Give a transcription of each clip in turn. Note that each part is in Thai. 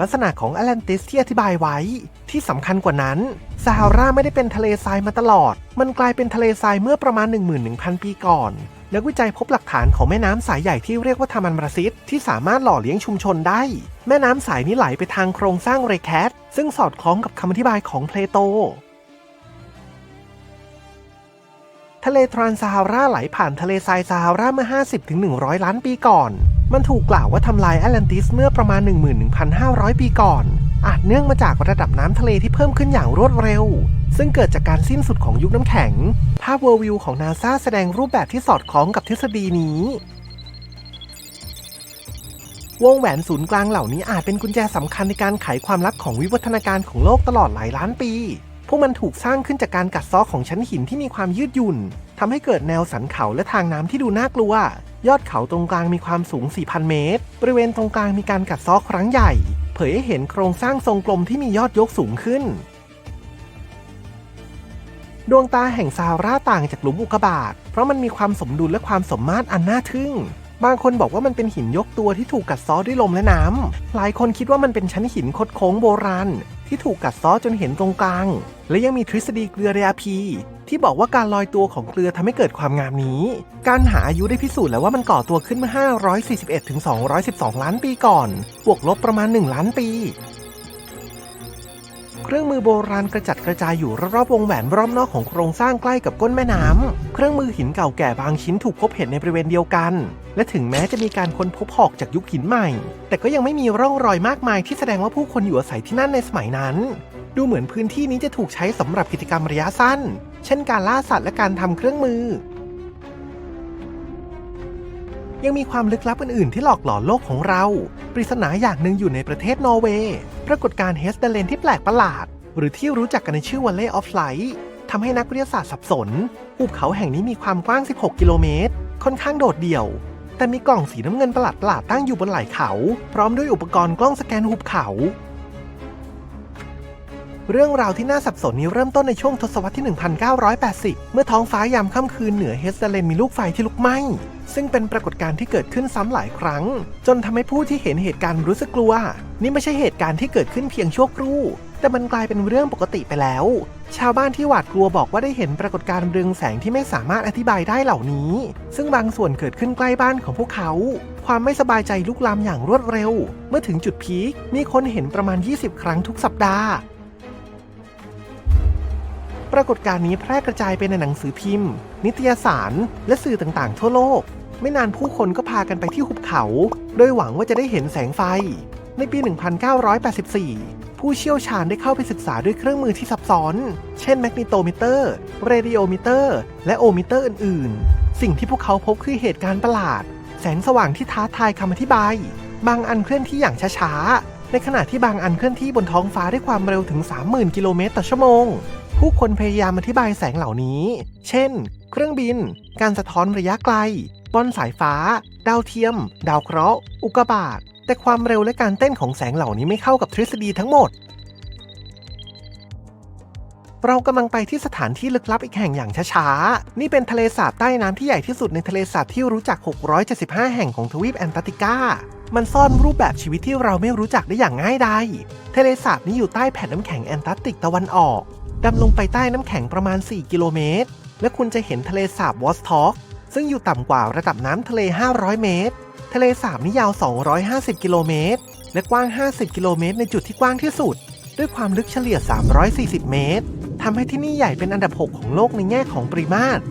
ลักษณะของแอตแลนติสที่อธิบายไว้ ที่สำคัญกว่านั้นซาฮาราไม่ได้เป็นทะเลทรายมาตลอด มันกลายเป็นทะเลทรายเมื่อประมาณ 11,000 ปีก่อนนักวิจัยพบหลักฐานของแม่น้ำสายใหญ่ที่เรียกว่าทามันมราซิสที่สามารถหล่อเลี้ยงชุมชนได้ แม่น้ำสายนี้ไหลไปทางโครงสร้างเรแคสซึ่งสอดคล้องกับคำอธิบายของเพลโต ทะเลทรานซาฮาราไหลผ่านทะเลทรายซาฮาราเมื่อ 50-100 ล้านปีก่อน มันถูกกล่าวว่าทำลายแอตแลนติสเมื่อประมาณ 11,500 ปีก่อน อาจเนื่องมาจากระดับน้ำทะเลที่เพิ่มขึ้นอย่างรวดเร็ว ซึ่งเกิดจากการสิ้นสุดของยุคน้ำแข็ง ภาพเวอร์วิวของนาซาแสดงรูปแบบที่สอดคล้องกับทฤษฎีนี้ วงแหวนศูนย์กลางเหล่านี้อาจเป็นกุญแจสำคัญในการไขความลับของวิวัฒนาการของโลกตลอดหลายล้านปี พวกมันถูกสร้างขึ้นจากการกัดเซาะของชั้นหินที่มีความยืดหยุ่นทำให้เกิดแนวสันเขาและทางน้ำที่ดูน่ากลัว ยอดเขาตรงกลางมีความสูง 4,000 เมตร บริเวณตรงกลางมีการกัดซาะครั้งใหญ่ เผยให้เห็นโครงสร้างทรงกลมที่มียอดยกสูงขึ้น ดวงตาแห่งซาฮาราต่างจากหลุมอุกกาบาต เพราะมันมีความสมดุลและความสมมาตรอันน่าทึ่ง บางคนบอกว่ามันเป็นหินยกตัวที่ถูกกัดซอด้วยลมและน้ำ หลายคนคิดว่ามันเป็นชั้นหินคดโค้งโบราณที่ถูกกัดซอจนเห็นตรงกลาง และยังมีทฤษฎีเกลือเรียพี ที่บอกว่าการลอยตัวของเกลือทำให้เกิดความงามนี้ การหาอายุได้พิสูจน์แล้วว่ามันก่อตัวขึ้นเมื่อ 541ถึง212 ล้านปีก่อน บวกลบประมาณ 1 ล้านปี เครื่องมือโบราณกระจัดกระจายอยู่รอบๆวงแหวนรอบนอกของโครงสร้างใกล้กับก้นแม่น้ำเครื่องมือหินเก่าแก่บางชิ้นถูกพบเห็นในบริเวณเดียวกัน และถึงแม้จะมีการค้นพบหอกจากยุคหินใหม่ แต่ก็ยังไม่มีร่องรอยมากมายที่แสดงว่าผู้คนอยู่อาศัยที่นั่นในสมัยนั้น ดูเหมือนพื้นที่นี้จะถูกใช้สำหรับกิจกรรมระยะสั้น เช่นการล่าสัตว์และการทำเครื่องมือ ยังมีความลึกลับอื่น ๆ ที่หลอกหลอนโลกของเรา ปริศนาอย่างหนึ่งอยู่ในประเทศนอร์เวย์ปรากฏการณ์เฮสเดเลนที่แปลกประหลาด หรือที่รู้จักกันในชื่อวันเล่ออฟไลท์ทำให้นักวิทยาศาสตร์สับสนหุบเขาแห่งนี้มีความกว้าง 16 กิโลเมตร ค่อนข้างโดดเดี่ยว แต่มีกล่องสีน้ำเงินประหลาดๆตั้งอยู่บนไหล่เขา พร้อมด้วยอุปกรณ์กล้องสแกนหุบเขา เรื่องราวที่น่าสับสนนี้เริ่มต้นในช่วงทศวรรษที่ 1980 เมื่อท้องฟ้ายามค่ำคืนเหนือเฮสเดเลนมีลูกไฟที่ลุกไหม้ ซึ่งเป็นปรากฏการณ์ที่เกิดขึ้นซ้ำหลายครั้ง จนทำให้ผู้ที่เห็นเหตุการณ์รู้สึกกลัว นี่ไม่ใช่เหตุการณ์ที่เกิดขึ้นเพียงชั่วครู่ แต่มันกลายเป็นเรื่องปกติไปแล้ว ชาวบ้านที่หวาดกลัวบอกว่าได้เห็นปรากฏการณ์เรืองแสงที่ไม่สามารถอธิบายได้เหล่านี้ ซึ่งบางส่วนเกิดขึ้นใกล้บ้านของพวกเขา ความไม่สบายใจลุกลามอย่างรวดเร็ว เมื่อถึงจุดพีคมีคนเห็นประมาณ 20 ครั้งทุกสัปดาห์ ปรากฏการณ์นี้แพร่กระจายไปในหนังสือพิมพ์ นิตยสาร และสื่อต่างๆ ทั่วโลก ไม่นานผู้คนก็พากันไปที่หุบเขา โดยหวังว่าจะได้เห็นแสงไฟ ในปี 1984 ผู้เชี่ยวชาญได้เข้าไปศึกษาด้วยเครื่องมือที่ซับซ้อน เช่นแมกนิโตมิเตอร์ เรดิโอมิเตอร์ และโอมิเตอร์อื่น ๆ สิ่งที่พวกเขาพบคือเหตุการณ์ประหลาด แสงสว่างที่ท้าทายคำอธิบาย บางอันเคลื่อนที่อย่างช้า ๆ ในขณะที่บางอันเคลื่อนที่บนท้องฟ้าด้วยความเร็วถึง 30,000 กิโลเมตรต่อชั่วโมง ผู้คนพยายามอธิบายแสงเหล่านี้ เช่น เครื่องบิน การสะท้อนระยะไกล บอลสายฟ้า ดาวเทียม ดาวเคราะห์ อุกกาบาต แต่ความเร็วและการเต้นของแสงเหล่านี้ไม่เข้ากับทฤษฎีทั้งหมด เรากำลังไปที่สถานที่ลึกลับอีกแห่งอย่างช้าๆ นี่เป็นทะเลสาบใต้น้ำที่ใหญ่ที่สุดในทะเลสาบที่รู้จัก 675 แห่งของทวีปแอนตาร์กติกามันซ่อนรูปแบบชีวิตที่เราไม่รู้จักได้อย่างง่ายดาย ทะเลสาบนี้อยู่ใต้แผ่นน้ำแข็งแอนตาร์กติกตะวันออก ดำลงไปใต้น้ำแข็งประมาณ 4 กิโลเมตร และคุณจะเห็นทะเลสาบวอสทอกซึ่งอยู่ต่ำกว่าระดับน้ำทะเล 500 เมตร ทะเลสาบนี้ยาว 250 กิโลเมตร และกว้าง 50 กิโลเมตร ในจุดที่กว้างที่สุด ด้วยความลึกเฉลี่ย 340 เมตรทำให้ที่นี่ใหญ่เป็นอันดับ 6 ของโลกในแง่ของปริมาตร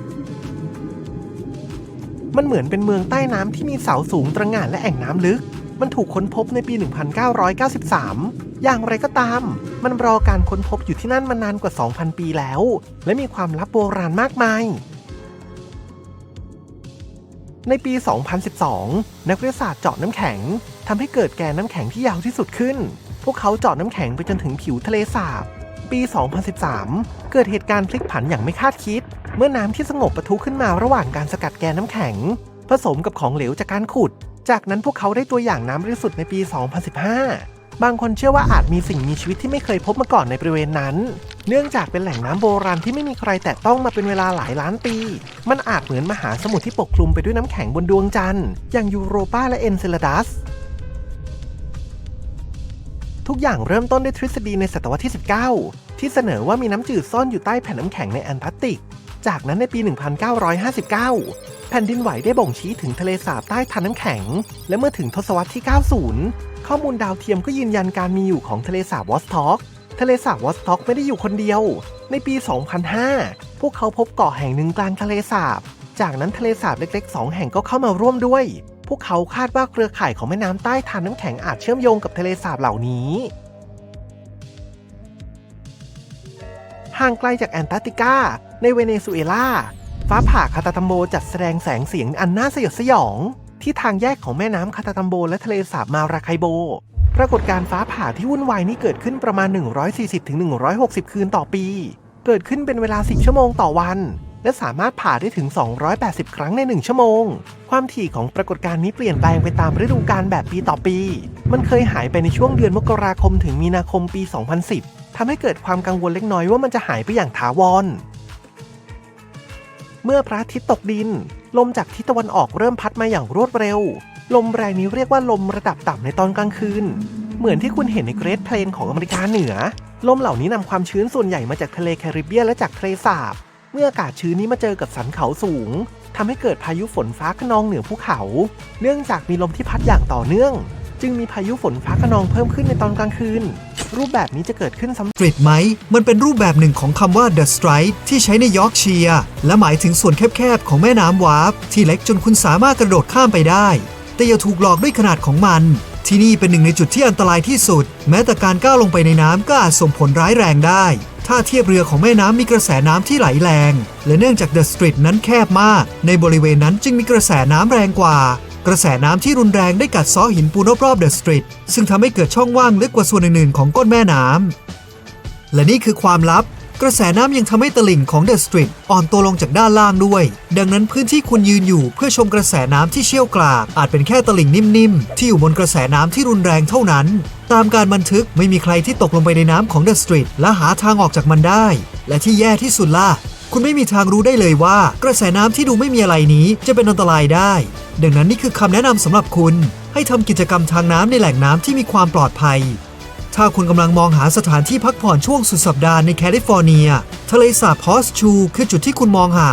มันเหมือนเป็นเมืองใต้น้ำที่มีเสาสูงตระหง่านและแอ่งน้ำลึก มันถูกค้นพบในปี 1993 อย่างไรก็ตาม มันรอการค้นพบอยู่ที่นั่นมานานกว่า 2,000 ปีแล้ว และมีความลับโบราณมากมาย ในปี 2012 นักวิทยาศาสตร์เจาะน้ำแข็งทำให้เกิดแกนน้ำแข็งที่ยาวที่สุดขึ้น พวกเขาเจาะน้ำแข็งไปจนถึงผิวทะเลสาบ ปี 2013 เกิดเหตุการณ์พลิกผันอย่างไม่คาดคิด เมื่อน้ำที่สงบปะทุขึ้นมาระหว่างการสกัดแกนน้ำแข็ง ผสมกับของเหลวจากการขุด จากนั้นพวกเขาได้ตัวอย่างน้ำบริสุทธิ์ในปี 2015 บางคนเชื่อว่าอาจมีสิ่งมีชีวิตที่ไม่เคยพบมาก่อนในบริเวณนั้น เนื่องจากเป็นแหล่งน้ำโบราณที่ไม่มีใครแตะต้องมาเป็นเวลาหลายล้านปี มันอาจเหมือนมหาสมุทรที่ปกคลุมไปด้วยน้ำแข็งบนดวงจันทร์ อย่างยูโรปาและเอนเซลดัสทุกอย่างเริ่มต้นด้วยทฤษฎีในศตวรรษที่ 19 ที่เสนอว่ามีน้ำจืดซ่อนอยู่ใต้แผ่นน้ำแข็งในแอนตาร์กติก จากนั้นในปี 1959 แผ่นดินไหวได้บ่งชี้ถึงทะเลสาบใต้ทานน้ำแข็ง และเมื่อถึงทศวรรษที่ 90 ข้อมูลดาวเทียมก็ยืนยันการมีอยู่ของทะเลสาบวอสท็อกทะเลสาบวอสท็อกไม่ได้อยู่คนเดียว ในปี 2005 พวกเขาพบเกาะแห่งหนึ่งกลางทะเลสาบ จากนั้นทะเลสาบเล็กๆ 2 แห่งก็เข้ามาร่วมด้วย พวกเขาคาดว่าเครือข่ายของแม่น้ำใต้ทานน้ำแข็งอาจเชื่อมโยงกับทะเลสาบเหล่านี้ห่างไกลจากแอนตาร์กติกา ในเวเนซุเอลา ฟ้าผ่าคาตาตัมโบจัดแสดงแสงเสียงอันน่าสยดสยอง ที่ทางแยกของแม่น้ำคาตาตัมโบ และทะเลสาบมาราไคโบ ปรากฏการณ์ฟ้าผ่าที่วุ่นวายนี้เกิดขึ้นประมาณ 140-160 คืนต่อปี เกิดขึ้นเป็นเวลา 10 ชั่วโมงต่อวัน และสามารถผ่าได้ถึง 280 ครั้งใน 1 ชั่วโมง ความถี่ของปรากฏการณ์นี้เปลี่ยนแปลงไปตามฤดูกาลแบบปีต่อปี มันเคยหายไปในช่วงเดือนมกราคมถึงมีนาคมปี 2010ทำให้เกิดความกังวลเล็กน้อยว่ามันจะหายไปอย่างถาวรเมื่อพระอาทิตย์ตกดิน ลมจากทิศตะวันออกเริ่มพัดมาอย่างรวดเร็ว ลมแรงนี้เรียกว่าลมระดับต่ำในตอนกลางคืน เหมือนที่คุณเห็นในเกรทเพลนของอเมริกาเหนือ ลมเหล่านี้นำความชื้นส่วนใหญ่มาจากทะเลแคริบเบียนและจากทะเลสาบ เมื่ออากาศชื้นนี้มาเจอกับสันเขาสูงทำให้เกิดพายุฝนฟ้าขนองเหนือภูเขา เนื่องจากมีลมที่พัดอย่างต่อเนื่อง จึงมีพายุฝนฟ้าขนองเพิ่มขึ้นในตอนกลางคืน รูปแบบนี้จะเกิดขึ้นซ้ำสตรีทไหม มันเป็นรูปแบบหนึ่งของคำว่า The Stride ที่ใช้ในยอร์กเชียร์และหมายถึงส่วนแคบๆ ของแม่น้ำวาร์ปที่เล็กจนคุณสามารถกระโดดข้ามไปได้ แต่อย่าถูกหลอกด้วยขนาดของมัน ที่นี่เป็นหนึ่งในจุดที่อันตรายที่สุด แม้แต่การก้าวลงไปในน้ำก็อาจส่งผลร้ายแรงได้ ถ้าเทียบเรือของแม่น้ำมีกระแสน้ำที่ไหลแรง และเนื่องจาก The Street นั้นแคบมาก ในบริเวณนั้นจึงมีกระแสน้ำแรงกว่า กระแสน้ำที่รุนแรงได้กัดซ้อหินปูนรอบๆ The Street ซึ่งทำให้เกิดช่องว่างลึกกว่าส่วนอื่นๆของก้นแม่น้ำและนี่คือความลับ กระแสน้ำยังทำให้ตลิ่งของเดอะสตรีทอ่อนตัวลงจากด้านล่างด้วย ดังนั้นพื้นที่คุณยืนอยู่เพื่อชมกระแสน้ำที่เชี่ยวกรากอาจเป็นแค่ตลิ่งนิ่มๆ ที่อยู่บนกระแสน้ำที่รุนแรงเท่านั้น ตามการบันทึกไม่มีใครที่ตกลงไปในน้ำของเดอะสตรีทและหาทางออกจากมันได้ และที่แย่ที่สุดล่ะ คุณไม่มีทางรู้ได้เลยว่า กระแสน้ำที่ดูไม่มีอะไรนี้จะเป็นอันตรายได้ ดังนั้นนี่คือคำแนะนำสำหรับคุณ ให้ทำกิจกรรมทางน้ำในแหล่งน้ำที่มีความปลอดภัย ถ้าคุณกำลังมองหาสถานที่พักผ่อนช่วงสุดสัปดาห์ในแคลิฟอร์เนีย ทะเลสาบฮอสชู คือจุดที่คุณมองหา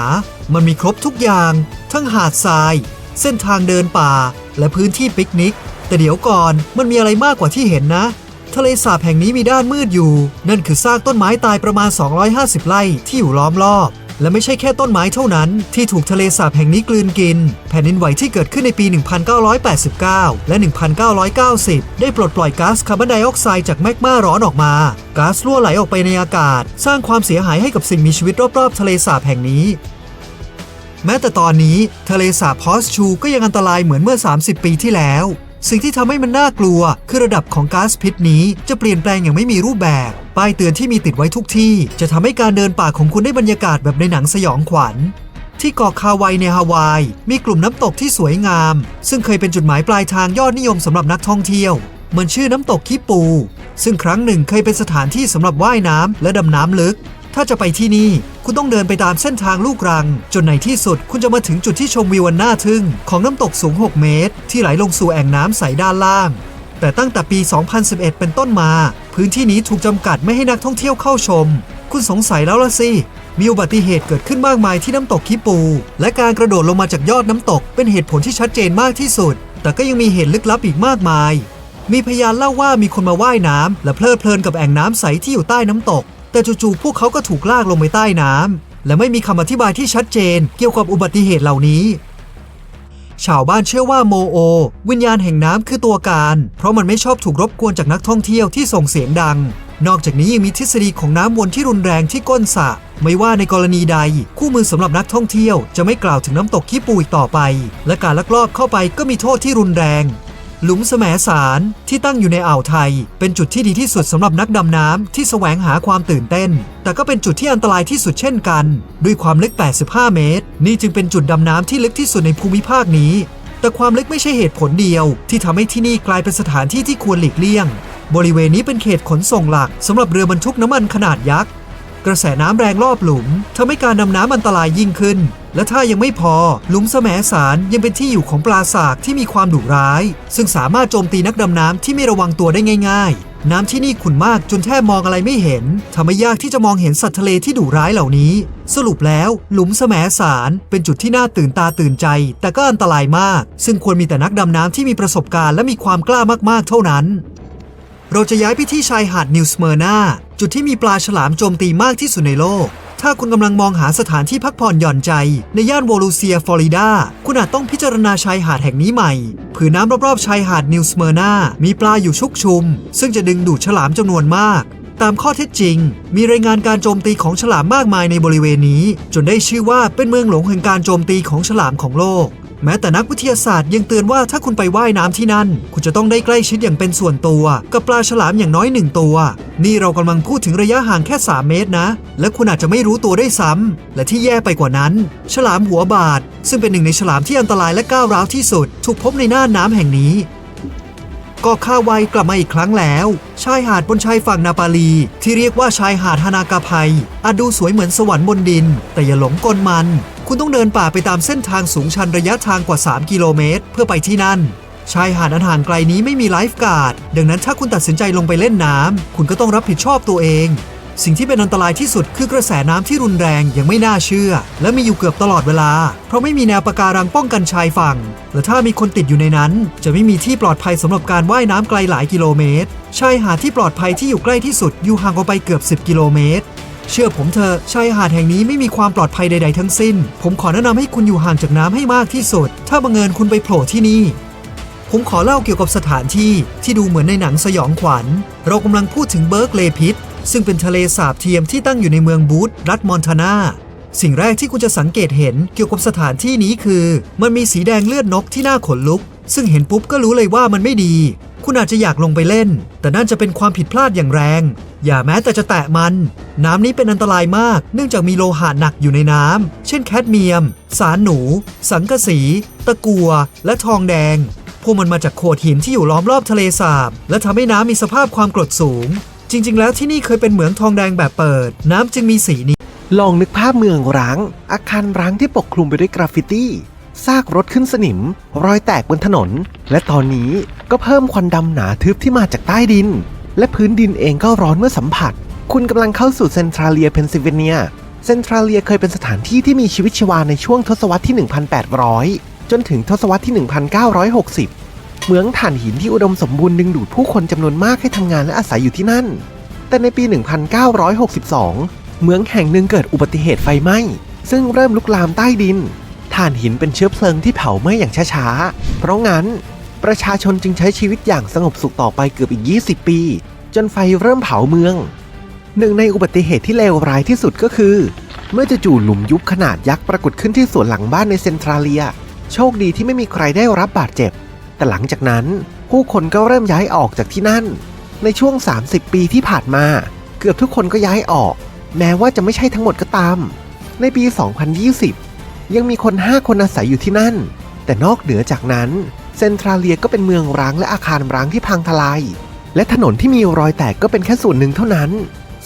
มันมีครบทุกอย่าง ทั้งหาดทราย เส้นทางเดินป่า และพื้นที่ปิกนิก แต่เดี๋ยวก่อนมันมีอะไรมากกว่าที่เห็นนะ ทะเลสาบแห่งนี้มีด้านมืดอยู่ นั่นคือซากต้นไม้ตายประมาณ 250 ไร่ที่อยู่ล้อมรอบ และไม่ใช่แค่ต้นไม้เท่านั้น ที่ถูกทะเลสาบแห่งนี้กลืนกิน แผ่นดินไหวที่เกิดขึ้นในปี 1989 และ 1990 ได้ปลดปล่อยก๊าซคาร์บอนไดออกไซด์จากแมกมาร้อนออกมาก๊าซรั่วไหลออกไปในอากาศ สร้างความเสียหายให้กับสิ่งมีชีวิตรอบๆ ทะเลสาบแห่งนี้แม้แต่ตอนนี้ทะเลสาบฮอสชูก็ยังอันตรายเหมือนเมื่อ 30 ปีที่แล้ว สิ่งที่ทำให้มันน่ากลัว คือระดับของก๊าซพิษนี้จะเปลี่ยนแปลงอย่างไม่มีรูปแบบ ป้ายเตือนที่มีติดไว้ทุกที่ จะทำให้การเดินป่าของคุณได้บรรยากาศแบบในหนังสยองขวัญที่เกาะคาไวในฮาวาย มีกลุ่มน้ำตกที่สวยงาม ซึ่งเคยเป็นจุดหมายปลายทางยอดนิยมสำหรับนักท่องเที่ยวเหมือนชื่อน้ำตกคิปู ซึ่งครั้งหนึ่งเคยเป็นสถานที่สำหรับว่ายน้ำและดำน้ำลึก ถ้าจะไปที่นี่ คุณต้องเดินไปตามเส้นทางลูกรัง จนในที่สุดคุณจะมาถึงจุดที่ชมวิวอันน่าทึ่ง ของน้ำตกสูง 6 เมตร ที่ไหลลงสู่แอ่งน้ำใสด้านล่าง แต่ตั้งแต่ปี 2011 เป็นต้นมา พื้นที่นี้ถูกจำกัดไม่ให้นักท่องเที่ยวเข้าชม คุณสงสัยแล้วละสิมีอุบัติเหตุเกิดขึ้นมากมายที่น้ำตกคิปู และการกระโดดลงมาจากยอดน้ำตก เป็นเหตุผลที่ชัดเจนมากที่สุด แต่ก็ยังมีเหตุลึกลับอีกมากมาย มีพยานเล่าว่ามีคนมาว่ายน้ำและเพลิดเพลินกับแอ่งน้ำใสที่อยู่ใต้น้ำตก แต่จู่ๆพวกเขาก็ถูกลากลงไปใต้น้ำและไม่มีคำอธิบายที่ชัดเจนเกี่ยวกับอุบัติเหตุเหล่านี้ ชาวบ้านเชื่อว่าโมโอ วิญญาณแห่งน้ำคือตัวการ เพราะมันไม่ชอบถูกรบกวนจากนักท่องเที่ยวที่ส่งเสียงดัง นอกจากนี้ยังมีทฤษฎีของน้ำวนที่รุนแรงที่ก้นสระไม่ว่าในกรณีใด คู่มือสำหรับนักท่องเที่ยวจะไม่กล่าวถึงน้ำตกขี้ปูอีกต่อไป และการลักลอบเข้าไปก็มีโทษที่รุนแรง หลุมแสมสารที่ตั้งอยู่ในอ่าวไทย เป็นจุดที่ดีที่สุดสำหรับนักดำน้ำที่แสวงหาความตื่นเต้น แต่ก็เป็นจุดที่อันตรายที่สุดเช่นกัน ด้วยความลึก 85 เมตร นี่จึงเป็นจุดดำน้ำที่ลึกที่สุดในภูมิภาคนี้ แต่ความลึกไม่ใช่เหตุผลเดียว ที่ทำให้ที่นี่กลายเป็นสถานที่ที่ควรหลีกเลี่ยง บริเวณนี้เป็นเขตขนส่งหลักสำหรับเรือบรรทุกน้ำมันขนาดยักษ์ กระแสน้ำแรงรอบหลุมทำให้การดำน้ำอันตรายยิ่งขึ้น และถ้ายังไม่พอหลุมแสมสารยังเป็นที่อยู่ของปลาสากที่มีความดุร้าย ซึ่งสามารถโจมตีนักดำน้ำที่ไม่ระวังตัวได้ง่าย ๆน้ำที่นี่ขุ่นมากจนแทบมองอะไรไม่เห็น ทำให้ยากที่จะมองเห็นสัตว์ทะเลที่ดุร้ายเหล่านี้ สรุปแล้วหลุมแสมสารเป็นจุดที่น่าตื่นตาตื่นใจ แต่ก็อันตรายมาก ซึ่งควรมีแต่นักดำน้ำที่มีประสบการณ์และมีความกล้ามากๆเท่านั้น เราจะย้ายไปที่ชายหาดนิวสเมอร์นา จุดที่มีปลาฉลามโจมตีมากที่สุดในโลก ถ้าคุณกำลังมองหาสถานที่พักผ่อนหย่อนใจ ในย่านโวลูเซีย ฟลอริดา คุณอาจต้องพิจารณาชายหาดแห่งนี้ใหม่ ผืนน้ำรอบๆชายหาดนิวสเมอร์นา มีปลาอยู่ชุกชุม ซึ่งจะดึงดูดฉลามจำนวนมากตามข้อเท็จจริง มีรายงานการโจมตีของฉลามมากมายในบริเวณนี้ จนได้ชื่อว่าเป็นเมืองหลวงแห่งการโจมตีของฉลามของโลก แม้แต่นักวิทยาศาสตร์ยังเตือนว่าถ้าคุณไปว่ายน้ำที่นั่น คุณจะต้องได้ใกล้ชิดอย่างเป็นส่วนตัว กับปลาฉลามอย่างน้อยหนึ่งตัว นี่เรากำลังพูดถึงระยะห่างแค่ 3 เมตรนะ และคุณอาจจะไม่รู้ตัวได้ซ้ำและที่แย่ไปกว่านั้น ฉลามหัวบาดซึ่งเป็นหนึ่งในฉลามที่อันตรายและก้าวร้าวที่สุด ถูกพบในน่านน้ำแห่งนี้ก็ค่าไวกลับมาอีกครั้งแล้ว ชายหาดบนชายฝั่งนาปาลี ที่เรียกว่าชายหาดฮานากาไพอาจดูสวยเหมือนสวรรค์บนดิน แต่อย่าหลงกลมัน คุณต้องเดินป่าไปตามเส้นทางสูงชันระยะทางกว่า 3 กิโลเมตร เพื่อไปที่นั่น ชายหาดอันห่างไกลนี้ไม่มีไลฟ์การ์ด ดังนั้นถ้าคุณตัดสินใจลงไปเล่นน้ำ คุณก็ต้องรับผิดชอบตัวเอง สิ่งที่เป็นอันตรายที่สุดคือกระแสน้ำที่รุนแรงยังไม่น่าเชื่อ และมีอยู่เกือบตลอดเวลา เพราะไม่มีแนวปะการังป้องกันชายฝั่ง และถ้ามีคนติดอยู่ในนั้น จะไม่มีที่ปลอดภัยสำหรับการว่ายน้ำไกลหลายกิโลเมตร ชายหาดที่ปลอดภัยที่อยู่ใกล้ที่สุดอยู่ห่างออกไปเกือบ 10 กิโลเมตร เชื่อผมเถอะชายหาดแห่งนี้ไม่มีความปลอดภัยใด ๆ ทั้งสิ้น ผมขอแนะนำให้คุณอยู่ห่างจากน้ำให้มากที่สุด ถ้าบังเอิญคุณไปโผล่ที่นี่ ผมขอเล่าเกี่ยวกับสถานที่ที่ดูเหมือนในหนังสยองขวัญ เรากำลังพูดถึงเบิร์กเลพิตซึ่งเป็นทะเลสาบเทียมที่ตั้งอยู่ในเมืองบูธรัฐมอนทานาสิ่งแรกที่คุณจะสังเกตเห็นเกี่ยวกับสถานที่นี้คือ มันมีสีแดงเลือดนกที่น่าขนลุก ซึ่งเห็นปุ๊บก็รู้เลยว่ามันไม่ดี คุณอาจจะอยากลงไปเล่น แต่นั่นจะเป็นความผิดพลาดอย่างแรง อย่าแม้แต่จะแตะมัน น้ำนี้เป็นอันตรายมาก เนื่องจากมีโลหะหนักอยู่ในน้ำ เช่นแคดเมียม สารหนู สังกะสี ตะกัว และทองแดง พวกมันมาจากโขดหินที่อยู่ล้อมรอบทะเลสาบ และทำให้น้ำมีสภาพความกรดสูง จริง ๆ แล้วที่นี่เคยเป็นเหมืองทองแดงแบบเปิด น้ำจึงมีสีนี้ลองนึกภาพเมืองร้าง อาคารร้างที่ปกคลุมไปด้วยกราฟฟิตี้ ซากรถขึ้นสนิม รอยแตกบนถนน และตอนนี้ก็เพิ่มควันดำหนาทึบที่มาจากใต้ดิน และพื้นดินเองก็ร้อนเมื่อสัมผัส คุณกำลังเข้าสู่เซนทรัลเลียเพนซิลเวเนีย เซนทรัลเลียเคยเป็นสถานที่ที่มีชีวิตชีวาในช่วงทศวรรษที่ 1800 จนถึงทศวรรษที่ 1960เหมืองถ่านหินที่อุดมสมบูรณ์ดึงดูดผู้คนจำนวนมากให้ทำงานและอาศัยอยู่ที่นั่น แต่ในปี 1962 เมืองแห่งหนึ่งเกิดอุบัติเหตุไฟไหม้ซึ่งเริ่มลุกลามใต้ดิน ถ่านหินเป็นเชื้อเพลิงที่เผาไหม้อย่างช้าๆ เพราะงั้น ประชาชนจึงใช้ชีวิตอย่างสงบสุขต่อไปเกือบอีก 20 ปี จนไฟเริ่มเผาเมือง หนึ่งในอุบัติเหตุที่เลวร้ายที่สุดก็คือ เมื่อจู่หลุมยุบขนาดยักษ์ปรากฏขึ้นที่สวนหลังบ้านในเซนทราเลีย โชคดีที่ไม่มีใครได้รับบาดเจ็บ แต่หลังจากนั้นผู้คนก็เริ่มย้ายออกจากที่นั่น ในช่วง 30 ปีที่ผ่านมา เกือบทุกคนก็ย้ายออก แม้ว่าจะไม่ใช่ทั้งหมดก็ตาม ในปี 2020 ยังมีคน 5 คนอาศัยอยู่ที่นั่น แต่นอกเหนือจากนั้น เซนทราเลียก็เป็นเมืองร้างและอาคารร้างที่พังทลาย และถนนที่มีรอยแตกก็เป็นแค่ส่วนหนึ่งเท่านั้น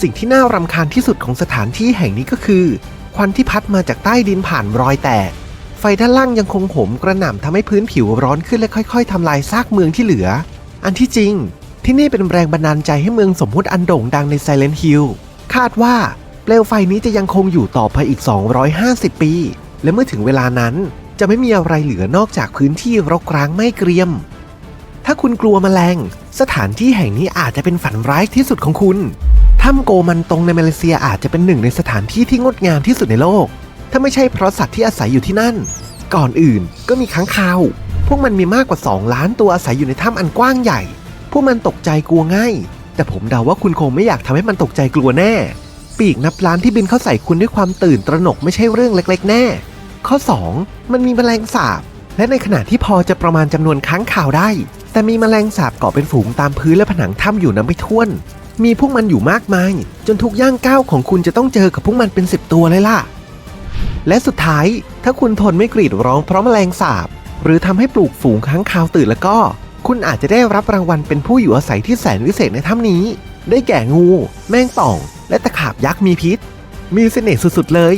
สิ่งที่น่ารำคาญที่สุดของสถานที่แห่งนี้ก็คือ ควันที่พัดมาจากใต้ดินผ่านรอยแตก ไฟด้านล่างยังคงโหมกระหน่ำทำให้พื้นผิวร้อนขึ้นและค่อย ๆทำลายซากเมืองที่เหลือ อันที่จริง ที่นี่เป็นแรงบันดาลใจให้เมืองสมมุติอันโด่งดังในไซเลนฮิลคาดว่าเปลวไฟนี้จะยังคงอยู่ต่อไปอีก 250 ปี และเมื่อถึงเวลานั้นจะไม่มีอะไรเหลือนอกจากพื้นที่รกร้างไม่เกรียม ถ้าคุณกลัวแมลง สถานที่แห่งนี้อาจจะเป็นฝันร้ายที่สุดของคุณถ้ำโกมันตรงในมาเลเซียอาจจะเป็นหนึ่งในสถานที่ที่งดงามที่สุดในโลก ถ้าไม่ใช่เพราะสัตว์ที่อาศัยอยู่ที่นั่น ก่อนอื่นก็มีค้างคาว พวกมันมีมากกว่า 2 ล้านตัวอาศัยอยู่ในถ้ำอันกว้างใหญ่ พวกมันตกใจกลัวง่าย แต่ผมเดาว่าคุณคงไม่อยากทำให้มันตกใจกลัวแน่ ปีกนับล้านที่บินเข้าใส่คุณด้วยความตื่นตระหนกไม่ใช่เรื่องเล็กๆ แน่ ข้อ 2 มันมีแมลงสาบ และในขณะที่พอจะประมาณจำนวนค้างคาวได้ แต่มีแมลงสาบเกาะเป็นฝูงตามพื้นและผนังถ้ำอยู่นับไม่ถ้วน มีพวกมันอยู่มากมาย จนทุกย่างก้าวของคุณจะต้องเจอกับพวกมันเป็น 10 ตัวเลยล่ะ และสุดท้ายถ้าคุณทนไม่กรีดร้องเพราะแมลงสาบ หรือทำให้ปลูกฝูงค้างคาวตื่นแล้วก็ คุณอาจจะได้รับรางวัลเป็นผู้อยู่อาศัยที่แสนวิเศษในถ้ำนี้ ได้แก่งู แมงป่อง และตะขาบยักษ์มีพิษ มีเสน่ห์สุดๆเลย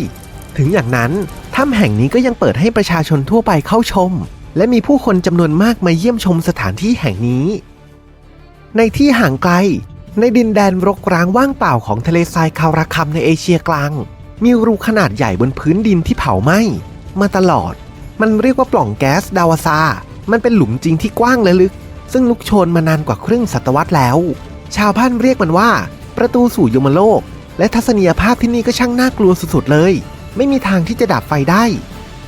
ถึงอย่างนั้นถ้ำแห่งนี้ก็ยังเปิดให้ประชาชนทั่วไปเข้าชม และมีผู้คนจำนวนมากมาเยี่ยมชมสถานที่แห่งนี้ ในที่ห่างไกล ในดินแดนรกร้างว่างเปล่าของทะเลทรายคาราคัมในเอเชียกลาง มีรูขนาดใหญ่บนพื้นดินที่เผาไหม้มาตลอด มันเรียกว่าปล่องแก๊สดาวซา มันเป็นหลุมจริงที่กว้างและลึก ซึ่งลุกโชนมานานกว่าครึ่งศตวรรษแล้ว ชาวบ้านเรียกมันว่า ประตูสู่ยมโลก และทัศนียภาพที่นี่ก็ช่างน่ากลัวสุดๆเลย ไม่มีทางที่จะดับไฟได้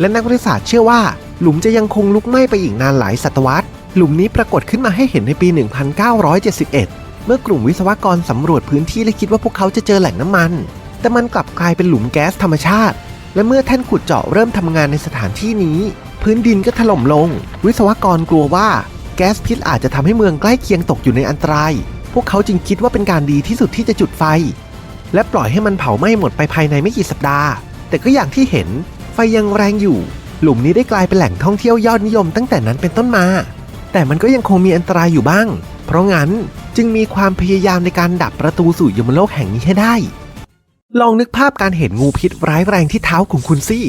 และนักวิทยาศาสตร์เชื่อว่า หลุมจะยังคงลุกไหม้ไปอีกนานหลายศตวรรษ หลุมนี้ปรากฏขึ้นมาให้เห็นในปี 1971 เมื่อกลุ่มวิศวกรสำรวจพื้นที่และคิดว่าพวกเขาจะเจอแหล่งน้ำมัน แต่มันกลับกลายเป็นหลุมแก๊สธรรมชาติ และเมื่อแท่นขุดเจาะเริ่มทำงานในสถานที่นี้ พื้นดินก็ถล่มลง วิศวกรกลัวว่าแก๊สพิษอาจจะทำให้เมืองใกล้เคียงตกอยู่ในอันตราย พวกเขาจึงคิดว่าเป็นการดีที่สุดที่จะจุดไฟ และปล่อยให้มันเผาไหม้หมดไปภายในไม่กี่สัปดาห์ แต่ก็อย่างที่เห็นไฟยังแรงอยู่ หลุมนี้ได้กลายเป็นแหล่งท่องเที่ยวยอดนิยมตั้งแต่นั้นเป็นต้นมา แต่มันก็ยังคงมีอันตรายอยู่บ้าง เพราะงั้นจึงมีความพยายามในการดับประตูสู่ยมโลกแห่งนี้ให้ได้ ลองนึกภาพการเห็นงูพิษร้ายแรงที่เท้าของคุณสิ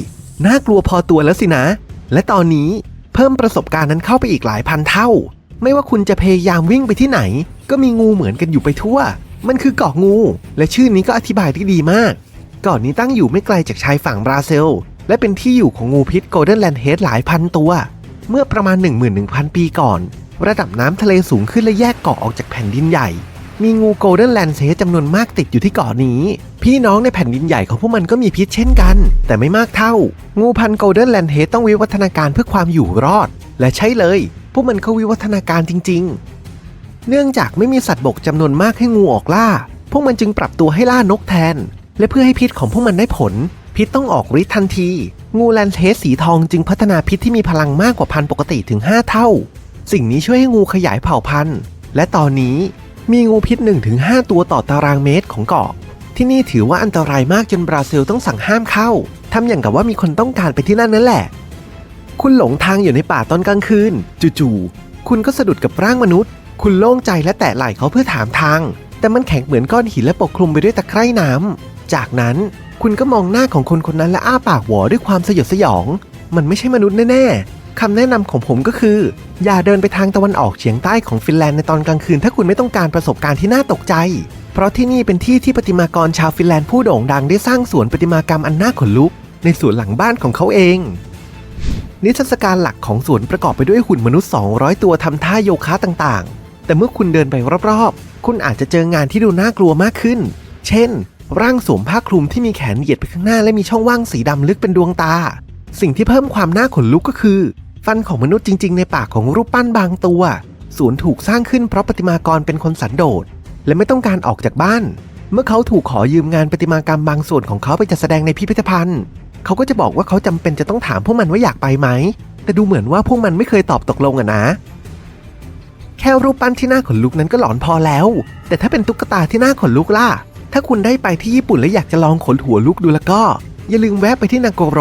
น่ากลัวพอตัวแล้วสินะ และตอนนี้เพิ่มประสบการณ์นั้นเข้าไปอีกหลายพันเท่า ไม่ว่าคุณจะพยายามวิ่งไปที่ไหน ก็มีงูเหมือนกันอยู่ไปทั่ว มันคือเกาะงู และชื่อนี้ก็อธิบายได้ดีมากเกาะนี้ตั้งอยู่ไม่ไกลจากชายฝั่งบราซิล และเป็นที่อยู่ของงูพิษโกลเด้นแลนเฮดหลายพันตัว เมื่อประมาณ 11,000 ปีก่อน ระดับน้ำทะเลสูงขึ้นและแยกเกาะออกจากแผ่นดินใหญ่ มีงูโกลเด้นแลนเซจำนวนมากติดอยู่ที่เกาะนี้ พี่น้องในแผ่นดินใหญ่ของพวกมันก็มีพิษเช่นกัน แต่ไม่มากเท่า งูพันโกลเด้นแลนเฮต้องวิวัฒนาการเพื่อความอยู่รอด และใช่เลย พวกมันเขาวิวัฒนาการจริง ๆ เนื่องจากไม่มีสัตว์บกจำนวนมากให้งูออกล่า พวกมันจึงปรับตัวให้ล่านกแทน และเพื่อให้พิษของพวกมันได้ผล พิษต้องออกฤทธิ์ทันที งูแลนเทสสีทองจึงพัฒนาพิษที่มีพลังมากกว่าพันปกติถึง 5 เท่า สิ่งนี้ช่วยให้งูขยายเผ่าพันธุ์ และตอนนี้มีงูพิษ 1-5 ตัวต่อตารางเมตรของเกาะที่นี่ถือว่าอันตรายมากจนบราซิลต้องสั่งห้ามเข้า ทำอย่างกับว่ามีคนต้องการไปที่นั่นนั่นแหละ คุณหลงทางอยู่ในป่าตอนกลางคืน จู่ๆ คุณก็สะดุดกับร่างมนุษย์ คุณโล่งใจและแตะไหล่เขาเพื่อถามทาง แต่มันแข็งเหมือนก้อนหินและปกคลุมไปด้วยตะไคร่น้ำจากนั้นคุณก็มองหน้าของคนคนนั้นและอ้าปากหวอด้วยความสยดสยอง มันไม่ใช่มนุษย์แน่ๆคำแนะนำของผมก็คือ อย่าเดินไปทางตะวันออกเฉียงใต้ของฟินแลนด์ในตอนกลางคืน ถ้าคุณไม่ต้องการประสบการณ์ที่น่าตกใจ เพราะที่นี่เป็นที่ที่ประติมากรชาวฟินแลนด์ผู้โด่งดังได้สร้างสวนประติมากรรมอันน่าขนลุก ในสวนหลังบ้านของเขาเอง นิทรรศการหลักของสวนประกอบไปด้วยหุ่นมนุษย์ 200 ตัวทำท่าโยคะต่างๆ แต่เมื่อคุณเดินไปรอบๆ คุณอาจจะเจองานที่ดูน่ากลัวมากขึ้น เช่น ร่างสวมผ้าคลุมที่มีแขนเหยียดไปข้างหน้าและมีช่องว่างสีดำลึกเป็นดวงตา สิ่งที่เพิ่มความน่าขนลุกก็คือ ฟันของมนุษย์จริง ๆ ในปากของรูปปั้นบางตัวสวนถูกสร้างขึ้นเพราะประติมากรเป็นคนสันโดษ และไม่ต้องการออกจากบ้าน เมื่อเขาถูกขอยืมงานประติมากรรมบางส่วนของเขาไปจัดแสดงในพิพิธภัณฑ์ เขาก็จะบอกว่าเขาจำเป็นจะต้องถามพวกมันว่าอยากไปไหม แต่ดูเหมือนว่าพวกมันไม่เคยตอบตกลงอะนะ แค่รูปปั้นที่หน้าขนลุกนั้นก็หลอนพอแล้ว แต่ถ้าเป็นตุ๊กตาที่หน้าขนลุกล่ะ ถ้าคุณได้ไปที่ญี่ปุ่นและอยากจะลองขนหัวลุกดูแล้วก็ อย่าลืมแวะไปที่นางโกโร